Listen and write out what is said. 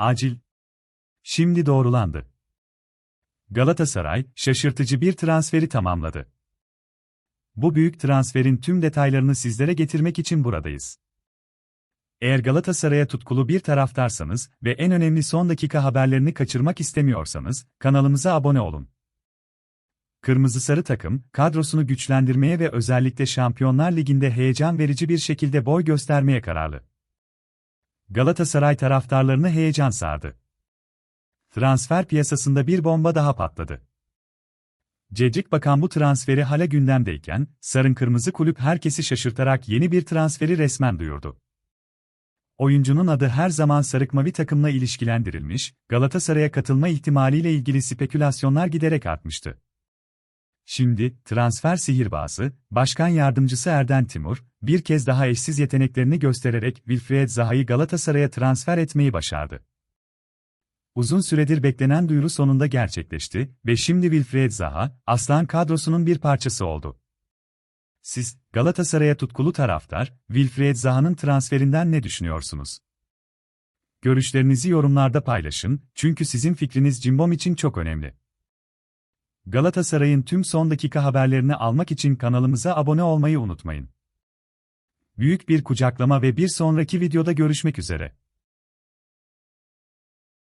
acil. Şimdi doğrulandı. Galatasaray, şaşırtıcı bir transferi tamamladı. Bu büyük transferin tüm detaylarını sizlere getirmek için buradayız. Eğer Galatasaray'a tutkulu bir taraftarsanız ve en önemli son dakika haberlerini kaçırmak istemiyorsanız, kanalımıza abone olun. Kırmızı Sarı takım, kadrosunu güçlendirmeye ve özellikle Şampiyonlar Ligi'nde heyecan verici bir şekilde boy göstermeye kararlı. Galatasaray taraftarlarını heyecan sardı. Transfer piyasasında bir bomba daha patladı. Cecik Bakan bu transferi hala gündemdeyken, Sarın Kırmızı Kulüp herkesi şaşırtarak yeni bir transferi resmen duyurdu. Oyuncunun adı her zaman Sarık Mavi takımla ilişkilendirilmiş, Galatasaray'a katılma ihtimaliyle ilgili spekülasyonlar giderek artmıştı. Şimdi, transfer sihirbazı, Başkan Yardımcısı Erden Timur, bir kez daha eşsiz yeteneklerini göstererek Wilfried Zaha'yı Galatasaray'a transfer etmeyi başardı. Uzun süredir beklenen duyuru sonunda gerçekleşti ve şimdi Wilfried Zaha, Aslan kadrosunun bir parçası oldu. Siz, Galatasaray'a tutkulu taraftar, Wilfried Zaha'nın transferinden ne düşünüyorsunuz? Görüşlerinizi yorumlarda paylaşın, çünkü sizin fikriniz Cimbom için çok önemli. Galatasaray'ın tüm son dakika haberlerini almak için kanalımıza abone olmayı unutmayın. Büyük bir kucaklama ve bir sonraki videoda görüşmek üzere.